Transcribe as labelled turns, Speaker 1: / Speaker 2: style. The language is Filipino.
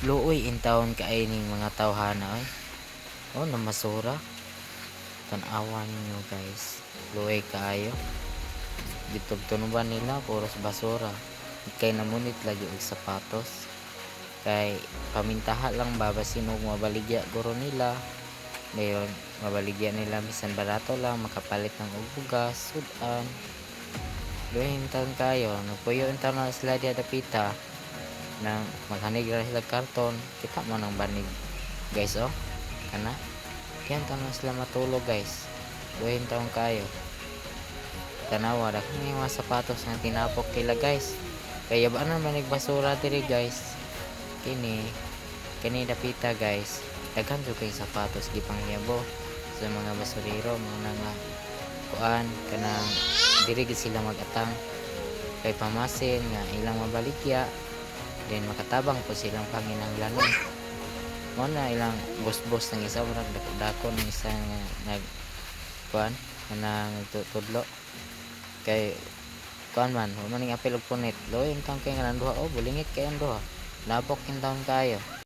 Speaker 1: luoy in taon kaining mga tawhana oy oh namasura. Tan-awan ninyo guys. Luoy kaayo. Dito tunuban nila puros basura. Kay namunit lagi og sapatos. Kay pamintaha lang babasin og mabaligya guro nila. Ngayon mabaligya nila bisan barato lang makapalit ng og bugas sudan. Luhin taon kayo, nagpuyo yung taon na sila diya dapita nang maghanig ra sila karton, kita mo ng banig. Guys, oh, kana. Kaya taon na sila matulog, guys. Luhin taon kayo. Tanawa, da kung mga sapatos nga tinapok kila, guys. Kaya ba naman nagbasura diri, guys. Kini, kini dapita, guys. Daghan jud kay sapatos gipang yabo sa mga basurero, mga nga kuan kanang diri gid sila magatang kay pamasin nga ilang mabaligya then makatabang po silang panginahanglanon mo na ilang bus-bus ng isa murag dako ng isa nag kuan nga nagtutudlo. Kay kuan man mo maning apil og punit. Lo yung tang kay nga nanduha oh bulingit kay ang duha labok yung taon kayo